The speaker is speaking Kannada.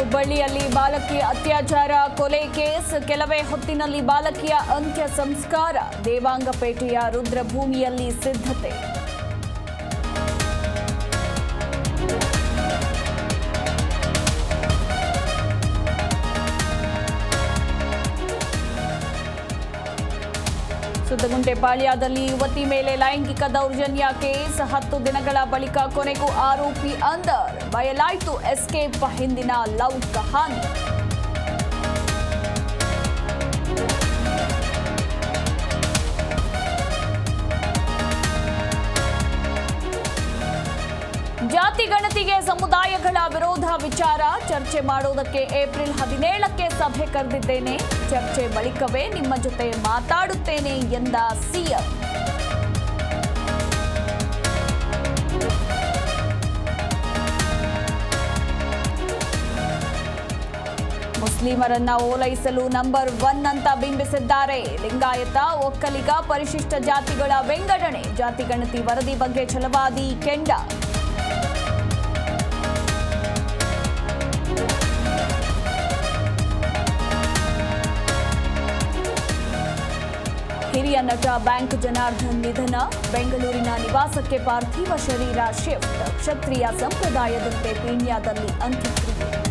ಹುಬ್ಬಳ್ಳಿಯಲ್ಲಿ ಬಾಲಕಿ ಅತ್ಯಾಚಾರ ಕೊಲೆ ಕೇಸ್. ಕೆಲವೇ ಹೊತ್ತಿನಲ್ಲಿ ಬಾಲಕಿಯ ಅಂತ್ಯ ಸಂಸ್ಕಾರ. ದೇವಾಂಗಪೇಟೆಯ ರುದ್ರಭೂಮಿಯಲ್ಲಿ ಸಿದ್ಧತೆ. ಸುತ್ತಗುಂಟೆ ಪಾಳ್ಯದಲ್ಲಿ ಯುವತಿ ಮೇಲೆ ಲೈಂಗಿಕ ದೌರ್ಜನ್ಯ ಕೇಸ್. ಹತ್ತು ದಿನಗಳ ಬಳಿಕ ಕೊನೆಗೂ ಆರೋಪಿ ಅಂದರ್. ಬಯಲಾಯಿತು. ಎಸ್ಕೇಪ್ ಹಿಂದಿನ ಲವ್ ಕಹಾನಿ ಜಾತಿ ಗಣತಿಗೆ ಸಮುದಾಯಗಳ ವಿರೋಧ ವಿಚಾರ ಚರ್ಚೆ ಮಾಡೋದಕ್ಕೆ ಏಪ್ರಿಲ್ ಹದಿನೇಳಕ್ಕೆ ಸಭೆ ಕರೆದಿದ್ದೇನೆ. ಚರ್ಚೆ ಬಳಿಕವೇ ನಿಮ್ಮ ಜೊತೆ ಮಾತಾಡುತ್ತೇನೆ ಎಂದ ಸಿಎಂ. ಮುಸ್ಲಿಮರನ್ನ ಓಲೈಸಲು ನಂಬರ್ ಒನ್ ಅಂತ ಬಿಂಬಿಸಿದ್ದಾರೆ. ಲಿಂಗಾಯತ, ಒಕ್ಕಲಿಗ, ಪರಿಶಿಷ್ಟ ಜಾತಿಗಳ ವಿಂಗಡಣೆ ಜಾತಿ ಗಣತಿ ವರದಿ ಬಗ್ಗೆ ಛಲವಾದಿ ಕೆಂಡ. ಹಿರಿಯ ನಟ ಬ್ಯಾಂಕ್ ಜನಾರ್ದನ್ ನಿಧನ ಬೆಂಗಳೂರಿನ ನಿವಾಸಕ್ಕೆ ಪಾರ್ಥಿವ ಶರೀರ ಶಿಫ್ಟ್ ಕ್ಷತ್ರಿಯ ಸಂಪ್ರದಾಯದಂತೆ ಪೀಣ್ಯದಲ್ಲಿ ಅಂತ್ಯಕ್ರಿಯೆ.